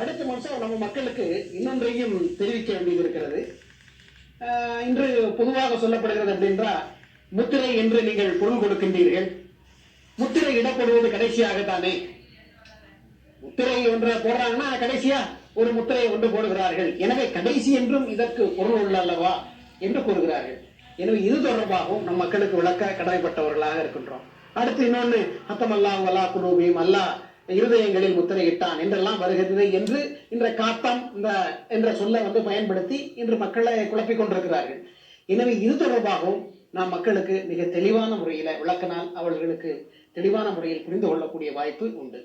அடுத்த மாதம் நம்ம மக்களுக்கு இன்னொன்றையும் தெரிவிக்க வேண்டியது இருக்கிறது இன்று பொதுவாக சொல்லப்படுகிறது அப்படின்றா முத்திரை என்று நீங்கள் பொருள் கொடுக்கின்றீர்கள். முத்திரை இடப்படுவது கடைசியாக தானே முத்திரை ஒன்று போடுறாங்கன்னா கடைசியா ஒரு முத்திரை ஒன்று போடுகிறார்கள். எனவே கடைசி என்றும் இதற்கு பொருள் உள்ள அல்லவா என்று கூறுகிறார்கள். எனவே இது தொடர்பாகவும் நம் மக்களுக்கு விளக்க கடமைப்பட்டவர்களாக இருக்கின்றோம். அடுத்து இன்னொன்று அத்தமல்லா வலா குலூபியும் அல்லா இருதயங்களில் முத்திரையிட்டான் என்றெல்லாம் வருகிறது என்று இந்த காத்தம் இந்த என்ற சொல்லை வந்து பயன்படுத்தி இன்று மக்களை குழப்பிக் கொண்டிருக்கிறார்கள். எனவே இது தொடர்பாகவும் நாம் மக்களுக்கு மிக தெளிவான முறையில் விளக்கினால் அவர்களுக்கு தெளிவான முறையில் புரிந்து கொள்ளக்கூடிய வாய்ப்பு உண்டு.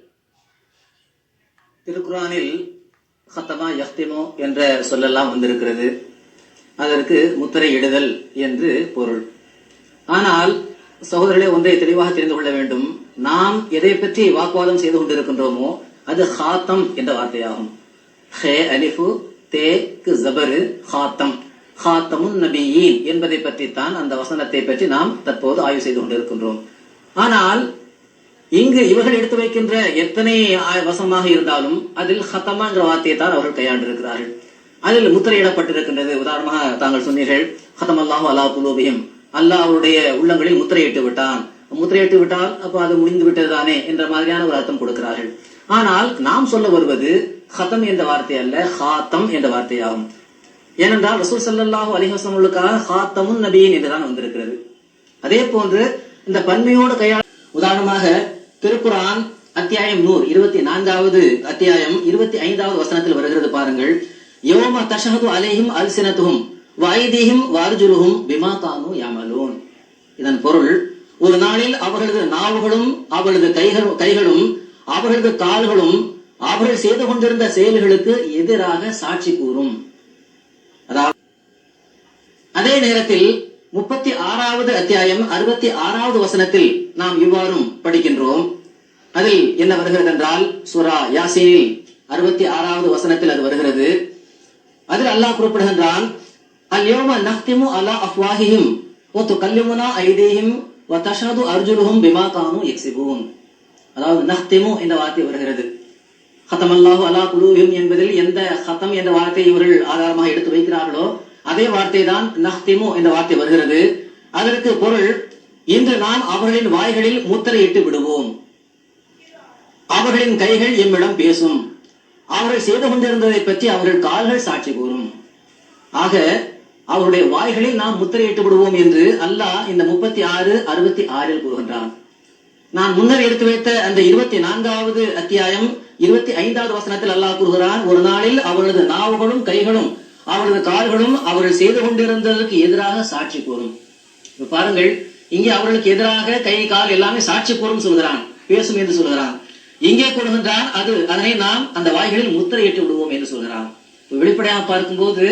திருக்குறானில் ஹத்தமா யஹ்திமோ என்ற சொல்லெல்லாம் வந்திருக்கிறது. அதற்கு முத்திரையிடுதல் என்று பொருள். ஆனால் சகோதரர்களே ஒன்றை தெளிவாக தெரிந்து கொள்ள வேண்டும். நாம் எதை பற்றி வாக்குவாதம் செய்து கொண்டிருக்கின்றோமோ அது ஹாத்தம் என்ற வார்த்தையாகும். ஹே அலிஃபு தே கு ஜபரு ஹாத்தம். ஹாத்தமுன் நபியீன் என்பதை தான் அந்த வசனத்தை பற்றி நாம் தற்போது ஆய்வு செய்து கொண்டிருக்கின்றோம். ஆனால் இங்கு இவர்கள் எடுத்து வைக்கின்ற எத்தனை வசமாக இருந்தாலும் அதில் ஹத்தமாங்கிற வார்த்தையை தான் அவர்கள் கையாண்டிருக்கிறார்கள். அதில் முத்திரையிடப்பட்டிருக்கின்றது. உதாரணமாக தாங்கள் சொன்னீர்கள் ஹத்தம் அல்லாஹு அலா குலூபியும் அல்லாஹ் அவருடைய உள்ளங்களில் முத்திரையிட்டு விட்டான். முத்திரையிட்டு விட்டால் அப்ப அது முடிந்து விட்டது தானே என்ற மாதிரியான ஒரு அர்த்தம் கொடுக்கிறார்கள். ஆனால் நாம் சொல்ல வருவது ஹதம் என்ற வார்த்தை அல்ல ஹாத்தம் என்ற வார்த்தையாகும். ஏனென்றால் ரசூல் சல்லாஹூ அலைஹி வஸல்லுக்காக ஹாத்தமுன் நபியின் என்றுதான் வந்திருக்கிறது. அதே போன்று இந்த பன்மையோடு கையாள உதாரணமாக திருக்குரான் அத்தியாயம் நூறு இருபத்தி நான்காவது அத்தியாயம் இருபத்தி ஐந்தாவது வசனத்தில் வருகிறது பாருங்கள். யோம தஷஹது அலேஹிம் அல்சினத்துகும் வாயுதீஹிம் வார்ஜுலுஹும் பிமா கானு யாமலூன். இதன் பொருள் ஒரு நாளில் அவர்களது நாவுகளும் அவர்களது கைகளும் கைகளும் அவர்களது கால்களும் அவர்கள் செய்து கொண்டிருந்த செயல்களுக்கு எதிராக சாட்சி கூறும். அதாவது அதே நேரத்தில் முப்பத்தி ஆறாவது அத்தியாயம் அறுபத்தி ஆறாவது வசனத்தில் நாம் இவ்வாறும் படிக்கின்றோம். அதில் என்ன வருகிறது என்றால் சுரா யாசினில் அறுபத்தி ஆறாவது வசனத்தில் அது வருகிறது. அதில் அல்லாஹ் குறிப்பிடுகின்றான் அல்யோம நஹ்திமு அலா அஃப்வாஹிஹிம் ஓ துகல்லிமுனா ஐதீஹிம் வ தஷ்ஹது அர்ஜுலுஹும் பிமா கானு அதாவது நஹ்திமு என்ற வார்த்தை வருகிறது. ஹத்தம் அல்லாஹு அலா குலூஹிம் என்பதில் எந்த ஹத்தம் என்ற வார்த்தை இவர்கள் ஆதாரமாக எடுத்து வைக்கிறார்களோ அதே வார்த்தை தான் நஹ்திமு என்ற வார்த்தை வருகிறது. அதற்கு பொருள் இன்று நாம் அவர்களின் வாய்களில் முத்திரையிட்டு விடுவோம். அவர்களின் கைகள் எம்மிடம் பேசும். அவர்கள் செய்து கொண்டிருந்ததை பற்றி அவர்கள் கால்கள் சாட்சி கூறும். ஆக அவருடைய வாய்களில் நாம் முத்திரையிட்டு விடுவோம் என்று அல்லாஹ் இந்த முப்பத்தி ஆறு அறுபத்தி ஆறில் கூறுகின்றான். நான் முன்னர் எடுத்து வைத்த அந்த இருபத்தி நான்காவது அத்தியாயம் இருபத்தி ஐந்தாவது வசனத்தில் அல்லாஹ் கூறுகிறான் ஒரு நாளில் அவரது நாவுகளும் கைகளும் அவரது கால்களும் அவர்கள் செய்து கொண்டிருந்ததற்கு எதிராக சாட்சி கூறும். பாருங்கள் இங்கே அவர்களுக்கு எதிராக கை கால் எல்லாமே சாட்சி கூறும் சொல்கிறான் பேசும் என்று சொல்கிறான். இங்கே கூறுகின்றான் அது அதனை நாம் அந்த வாய்களில் முத்திரையிட்டு விடுவோம் என்று சொல்கிறான். இப்ப வெளிப்படையாக பார்க்கும்போது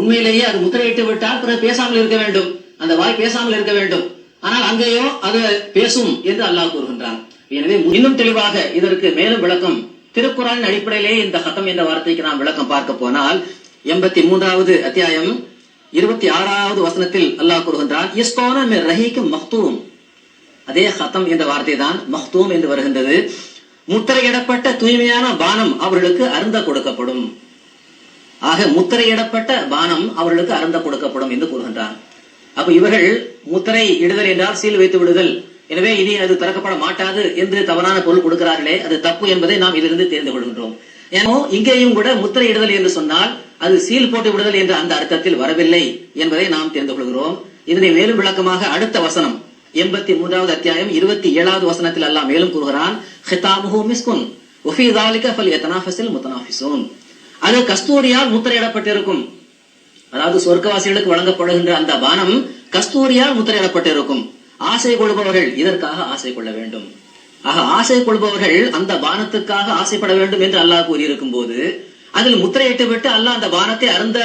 உண்மையிலேயே அது முத்திரையிட்டு விட்டால் பிறகு பேசாமல் இருக்க வேண்டும். அந்த வாய் பேசாமல் இருக்க வேண்டும். ஆனால் அங்கேயோ அது பேசும் என்று அல்லாஹ் கூறுகின்றான். எனவே இன்னும் தெளிவாக இதற்கு மேலும் விளக்கம். திருக்குறளின் அடிப்படையிலே இந்த ஹத்தம் என்ற வார்த்தைக்கு நாம் விளக்கம் பார்க்க போனால் எண்பத்தி மூன்றாவது அத்தியாயம் இருபத்தி ஆறாவது வசனத்தில் அல்லாஹ் கூறுகின்றான் இஸ்கோன மிர் மஹ்தூம் அதே ஹத்தம் என்ற வார்த்தை தான் மஹ்தூம் என்று வருகின்றது. முத்திரையிடப்பட்ட தூய்மையான பானம் அவர்களுக்கு அருந்த கொடுக்கப்படும். ஆக முத்திரையிடப்பட்ட பானம் அவர்களுக்கு அருந்த கொடுக்கப்படும் என்று கூறுகின்றான் அப்ப இவர்கள் முத்திரை இடுதல் என்றால் சீல் வைத்து விடுதல். எனவே இனி அது திறக்கப்பட மாட்டாது என்று தவறான பொருள் கொடுக்கிறார்களே அது தப்பு என்பதை நாம் இதிலிருந்து தெரிந்து கொள்கின்றோம். ஏனோ இங்கேயும் கூட முத்திரை இடுதல் என்று சொன்னால் அது சீல் போட்டு விடுதல் என்ற அந்த அர்த்தத்தில் வரவில்லை என்பதை நாம் தெரிந்து கொள்கிறோம். இதனை மேலும் விளக்கமாக அடுத்த வசனம் எண்பத்தி மூன்றாவது அத்தியாயம் இருபத்தி ஏழாவது வசனத்தில் எல்லாம் மேலும் கூறுகிறான் அது கஸ்தூரியால் முத்திரையிடப்பட்டிருக்கும். அதாவது சொர்க்கவாசிகளுக்கு வழங்கப்படுகின்ற அந்த பானம் கஸ்தூரியால் முத்திரையிடப்பட்டிருக்கும். ஆசை கொள்பவர்கள் இதற்காக ஆசை கொள்ள வேண்டும். ஆக ஆசை கொள்பவர்கள் அந்த பானத்துக்காக ஆசைப்பட வேண்டும் என்று அல்லாஹ் கூறியிருக்கும் போது அதில் முத்திரையிட்டு விட்டு அல்லாஹ் அந்த பானத்தை அருந்த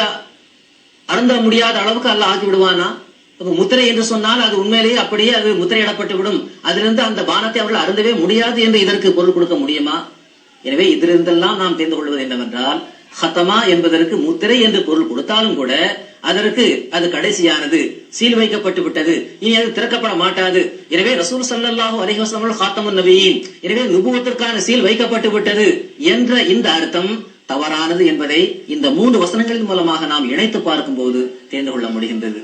அருந்த முடியாத அளவுக்கு அல்லாஹ் ஆக்கி விடுவானா அப்ப முத்திரை என்று சொன்னால் அது உண்மையிலேயே அப்படியே அது முத்திரையிடப்பட்டு விடும் அதிலிருந்து அந்த பானத்தை அவர்கள் அருந்தவே முடியாது என்று இதற்கு பொருள் கொடுக்க முடியுமா? எனவே இதிலிருந்தெல்லாம் நாம் தெரிந்து கொள்வது என்னவென்றால் ஹத்தமா என்பதற்கு முத்திரை என்று பொருள் கொடுத்தாலும் கூட அதற்கு அது கடைசியானது. சீல் வைக்கப்பட்டு விட்டது. இனி அது திறக்கப்பட மாட்டாது. எனவே ரசூல் ஸல்லல்லாஹு அலைஹி வஸல்லம் ஹாத்தமுன் நபியின். எனவே நுபுவத்திற்கான சீல் வைக்கப்பட்டு விட்டது என்ற இந்த அர்த்தம் தவறானது என்பதை இந்த மூன்று வசனங்களின் மூலமாக நாம் இணைத்து பார்க்கும்போது தெரிந்து கொள்ள முடிகின்றது.